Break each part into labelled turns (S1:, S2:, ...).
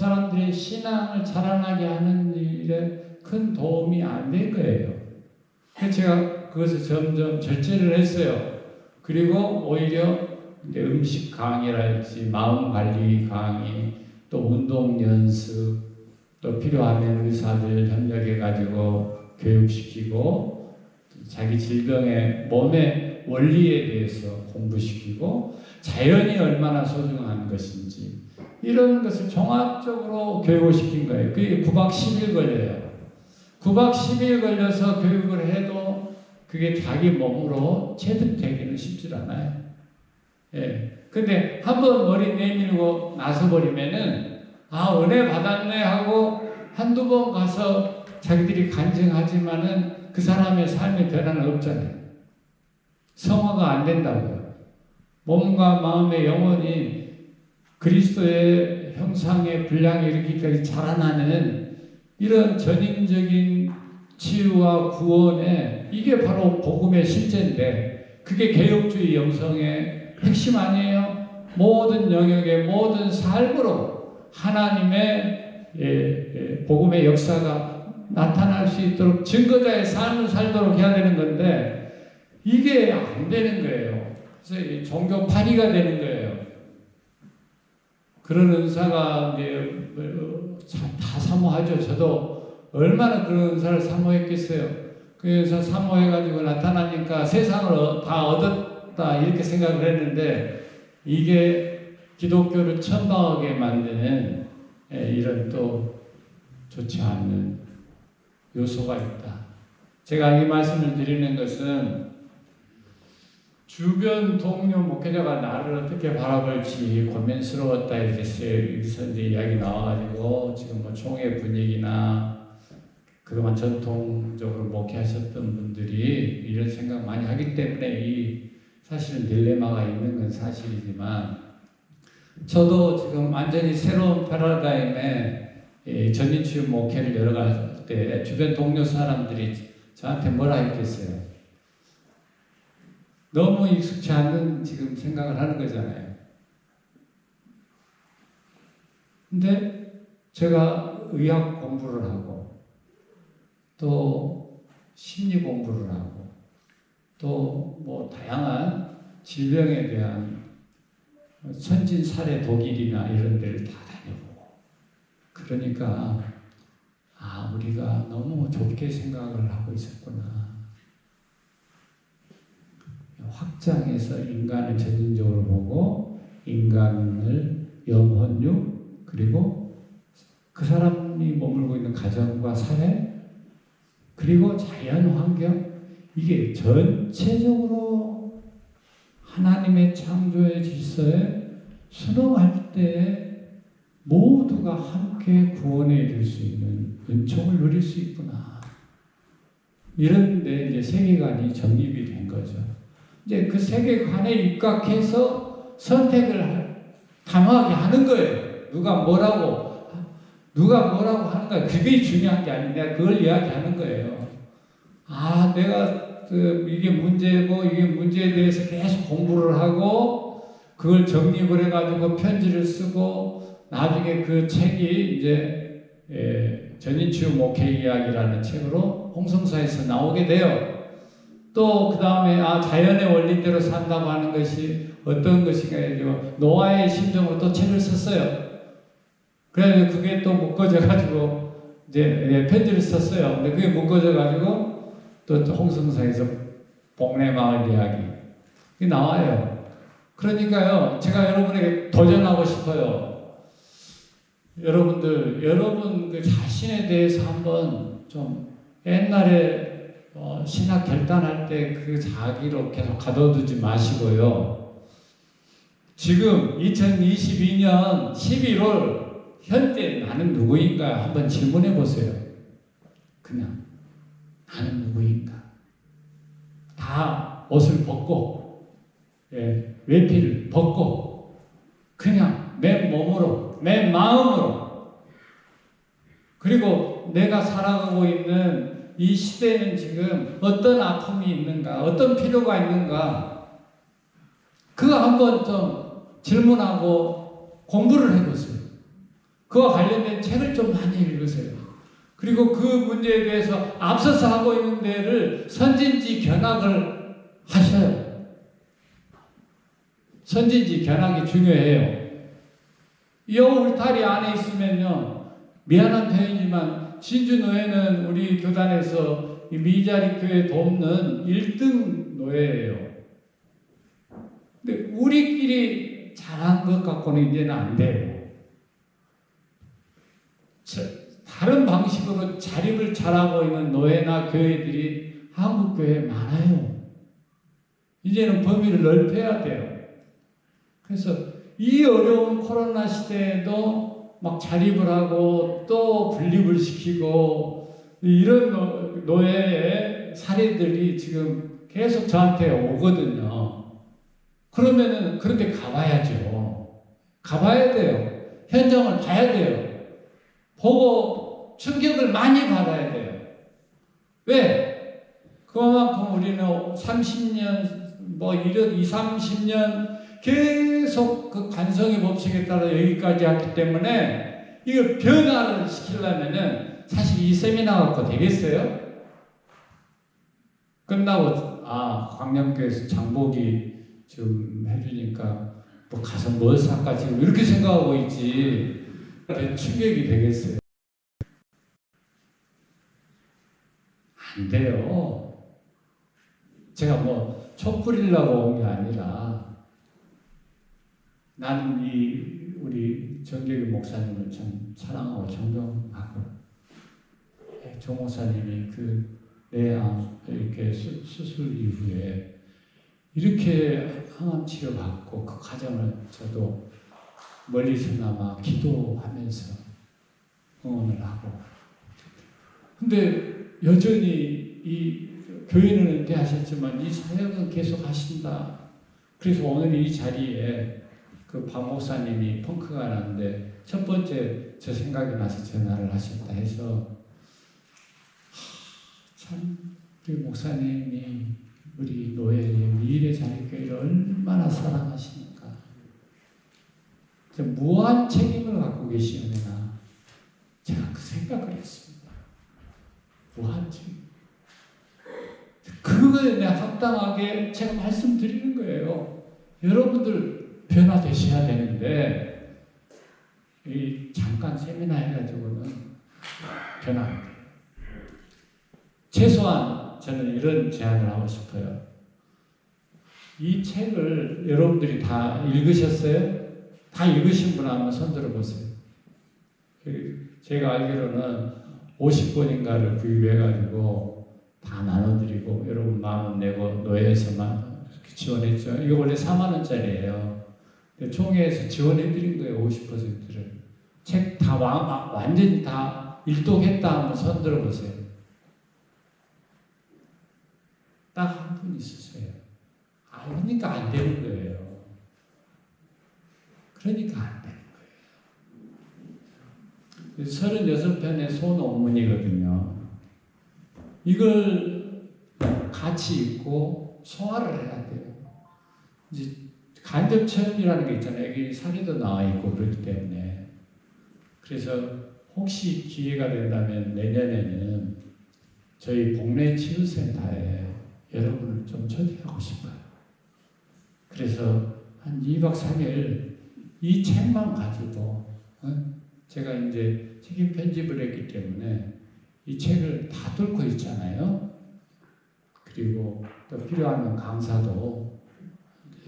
S1: 사람들의 신앙을 자라나게 하는 일에 큰 도움이 안 될 거예요. 그래서 제가 그것을 점점 절제를 했어요. 그리고 오히려 음식 강의랄지 마음 관리 강의, 또 운동 연습, 또 필요하면 의사들 협력해 가지고 교육시키고 자기 질병의 몸의 원리에 대해서 공부시키고 자연이 얼마나 소중한 것인지 이런 것을 종합적으로 교육을 시킨 거예요. 그게 9박 10일 걸려요. 9박 10일 걸려서 교육을 해도 그게 자기 몸으로 체득되기는 쉽지 않아요. 예. 근데 한 번 머리 내밀고 나서 버리면은 아, 은혜 받았네 하고 한두 번 가서 자기들이 간증하지만은 그 사람의 삶의 변화는 없잖아요. 성화가 안 된다고요. 몸과 마음의 영혼이 그리스도의 형상의 분량에 이르기까지 자라나는 이런 전인적인 치유와 구원에 이게 바로 복음의 실제인데 그게 개혁주의 영성의 핵심 아니에요? 모든 영역의 모든 삶으로 하나님의 예, 예, 복음의 역사가 나타날 수 있도록 증거자의 삶을 살도록 해야 되는 건데 이게 안 되는 거예요. 그래서 종교 파리가 되는 거예요. 그런 은사가 다 사모하죠. 저도 얼마나 그런 은사를 사모했겠어요. 그래서 사모해가지고 나타나니까 세상을 다 얻었다 이렇게 생각을 했는데 이게 기독교를 천방하게 만드는 예, 이런 또 좋지 않은 요소가 있다. 제가 이 말씀을 드리는 것은 주변 동료 목회자가 나를 어떻게 바라볼지 고민스러웠다 이렇게 여기서 이제 이야기 나와가지고 지금 뭐 총회 분위기나 그동안 전통적으로 목회하셨던 분들이 이런 생각 많이 하기 때문에 이 사실은 딜레마가 있는 건 사실이지만 저도 지금 완전히 새로운 패러다임에 전인치유 목회를 열어갈 때 주변 동료 사람들이 저한테 뭐라 했겠어요? 너무 익숙치 않은 지금 생각을 하는 거잖아요. 근데 제가 의학 공부를 하고 또 심리 공부를 하고 또 뭐 다양한 질병에 대한 선진 사례 독일이나 이런 데를 다 다녀보고 그러니까 아 우리가 너무 좁게 생각을 하고 있었구나. 확장해서 인간을 전인적으로 보고 인간을 영혼육 그리고 그 사람이 머물고 있는 가정과 사회 그리고 자연 환경 이게 전체적으로 하나님의 창조의 질서에 순응할 때 모두가 함께 구원에 이를 수 있는 은총을 누릴 수 있구나. 이런데 이제 세계관이 정립이 된 거죠. 이제 그 세계관에 입각해서 선택을 단호하게 하는 거예요. 누가 뭐라고, 누가 뭐라고 하는 거야. 그게 중요한 게 아니라 그걸 이야기하는 거예요. 아, 내가 그 이게 문제고 이게 문제에 대해서 계속 공부를 하고 그걸 정립을 해가지고 편지를 쓰고 나중에 그 책이 이제 예, 전인치유 목회 이야기라는 책으로 홍성사에서 나오게 돼요. 또 그 다음에 아 자연의 원리대로 산다고 하는 것이 어떤 것인가 해서 노아의 심정으로 또 책을 썼어요. 그래서 그게 또 묶어져 가지고 이제 예, 편지를 썼어요. 근데 그게 묶어져 가지고 또 홍성사에서 복례마을 이야기 이 나와요. 그러니까요, 제가 여러분에게 도전하고 싶어요. 여러분들, 여러분 그 자신에 대해서 한번 좀 옛날에 어, 신학 결단할 때 그 자기로 계속 가둬두지 마시고요. 지금 2022년 11월 현재 나는 누구인가 한번 질문해 보세요. 그냥 나는 누구인가? 다 옷을 벗고 예, 외피를 벗고 그냥 내 몸으로 내 마음으로 그리고 내가 살아가고 있는 이 시대에는 지금 어떤 아픔이 있는가 어떤 필요가 있는가 그거 한번 좀 질문하고 공부를 해보세요. 그와 관련된 책을 좀 많이 읽으세요. 그리고 그 문제에 대해서 앞서서 하고 있는 데를 선진지 견학을 하셔요. 선진지 견학이 중요해요. 이 울타리 안에 있으면요, 미안한 표현이지만 진주 노예는 우리 교단에서 이 미자리 교회 돕는 1등 노예예요. 근데 우리끼리 잘한 것 갖고는 이제는 안 돼요. 저, 다른 방식으로 자립을 잘하고 있는 노예나 교회들이 한국 교회에 많아요. 이제는 범위를 넓혀야 돼요. 그래서 이 어려운 코로나 시대에도 막 자립을 하고 또 분립을 시키고 이런 노- 노예의 사례들이 지금 계속 저한테 오거든요. 그러면은 그런데 가봐야죠. 가봐야 돼요. 현장을 봐야 돼요. 보고 충격을 많이 받아야 돼요. 왜? 그만큼 우리는 30년, 뭐, 이런 2, 30년 계속 그 관성의 법칙에 따라 여기까지 왔기 때문에 이걸 변화를 시키려면은 사실 이 세미나 갖고 되겠어요? 끝나고, 아, 광명교에서 장보기 좀 해주니까 뭐 가서 뭘 살까 지금 이렇게 생각하고 있지. 충격이 되겠어요. 안 돼요. 제가 뭐 촛불이려고 온 게 아니라 나는 이 우리 정경희 목사님을 참 사랑하고 존경하고 조 목사님이 그 내암 이렇게 수, 수술 이후에 이렇게 항암 치료 받고 그 과정을 저도 멀리서나마 기도하면서 응원을 하고 근데 여전히 이 교회는 은퇴하셨지만 이 사역은 계속 하신다. 그래서 오늘 이 자리에 그 박 목사님이 펑크가 나는데 첫 번째 저 생각이 나서 전화를 하셨다 해서 하, 참 우리 목사님이 우리 노예의 미래 자리교회를 얼마나 사랑하십니까? 저 무한 책임을 갖고 계시느냐 제가 그 생각을 했습니다. 무한 책임. 그거에 대해 합당하게 제가 말씀드리는 거예요. 여러분들 변화되셔야 되는데 이 잠깐 세미나 해가지고는 변화 안 돼요. 최소한 저는 이런 제안을 하고 싶어요. 이 책을 여러분들이 다 읽으셨어요? 다 읽으신 분 한번 손 들어보세요. 그 제가 알기로는 50권인가를 구입해가지고 다 나눠드리고 여러분 만 원 내고 노예에서만 지원했죠. 이거 원래 4만 원짜리예요. 총회에서 지원해 드린 거예요. 50%를. 책 다 완전히 다 일독했다 하면 손 들어보세요. 딱 한 분 있으세요. 아, 그러니까 안 되는 거예요. 그러니까 안 되는 거예요. 36편의 소논문이거든요. 이걸 같이 읽고 소화를 해야 돼요. 이제 간접 체험이라는 게 있잖아요. 여기 사례도 나와 있고 그렇기 때문에. 그래서 혹시 기회가 된다면 내년에는 저희 복례 치유센터에 여러분을 좀 초대하고 싶어요. 그래서 한 2박 3일 이 책만 가지고 어? 제가 이제 책임 편집을 했기 때문에 이 책을 다 뚫고 있잖아요. 그리고 또 필요하면 강사도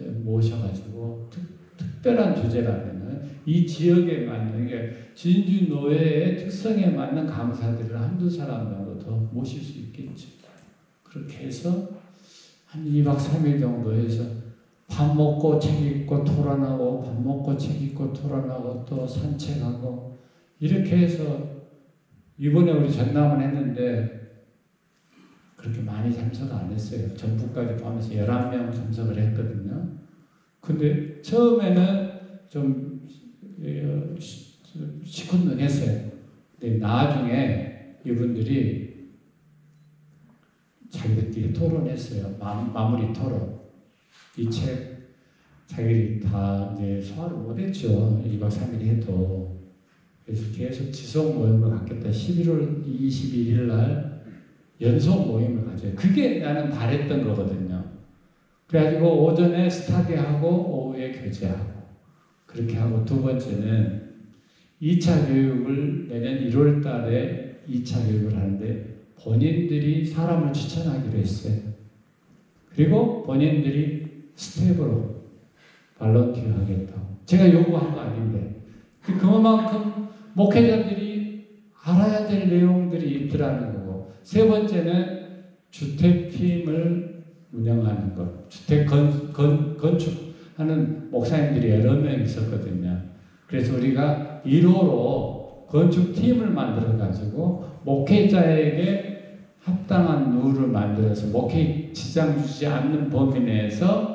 S1: 모셔가지고 특, 특별한 주제라면은 이 지역에 맞는 게 진주 노예의 특성에 맞는 강사들을 한두 사람 정도 더 모실 수 있겠죠. 그렇게 해서 한 2박 3일 정도 해서 밥 먹고 책 읽고 토론하고 밥 먹고 책 읽고 토론하고 또 산책하고 이렇게 해서 이번에 우리 전남을 했는데 그렇게 많이 참석 안 했어요. 전북까지 포함해서 11명 참석을 했거든요. 근데 처음에는 좀 어, 시큰둥했어요. 근데 나중에 이분들이 자기들끼리 토론했어요. 마, 마무리 토론. 이 책 자기들이 다 이제 소화를 못했죠. 2박 3일 해도. 그래서 계속 지속 모임을 갖겠다. 11월 21일 날 연속 모임을 가져요. 그게 나는 바랬던 거거든요. 그래가지고 오전에 스타디하고 오후에 교제하고 그렇게 하고 두 번째는 2차 교육을 내년 1월 달에 2차 교육을 하는데 본인들이 사람을 추천하기로 했어요. 그리고 본인들이 스텝으로 발런티어 하겠다고. 제가 요구한 거 아닌데. 그- 그만큼 목회자들이 알아야 될 내용들이 있더라는 거고. 세 번째는 주택팀을 운영하는 것. 주택 건, 건, 건축하는 목사님들이 여러 명 있었거든요. 그래서 우리가 1호로 건축팀을 만들어가지고 목회자에게 합당한 룰을 만들어서 목회 지장 주지 않는 범위 내에서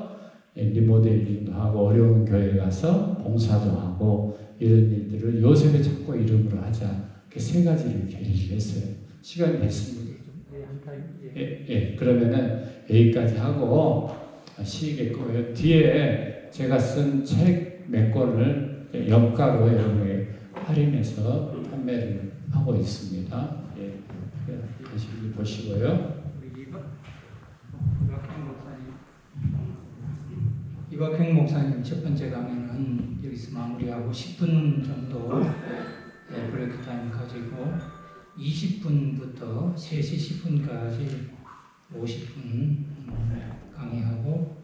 S1: 예, 리모델링도 하고 어려운 교회 가서 봉사도 하고 이런 일들을 요셉의 찾고 이름으로 하자. 이렇게 세 가지를 계획을 했어요. 시간이 됐습니다. 예, 예. 그러면은 여기까지 하고 시겠고요. 뒤에 제가 쓴 책 몇 권을 염가로 여러분에게 할인해서 판매를 하고 있습니다. 예. 다시 보시고요.
S2: 이박 이박행 목사님 첫 번째 강의는 여기서 마무리하고 10분 정도 예, 브레이크 타임 가지고 20분부터 3시 10분까지 50분 강의하고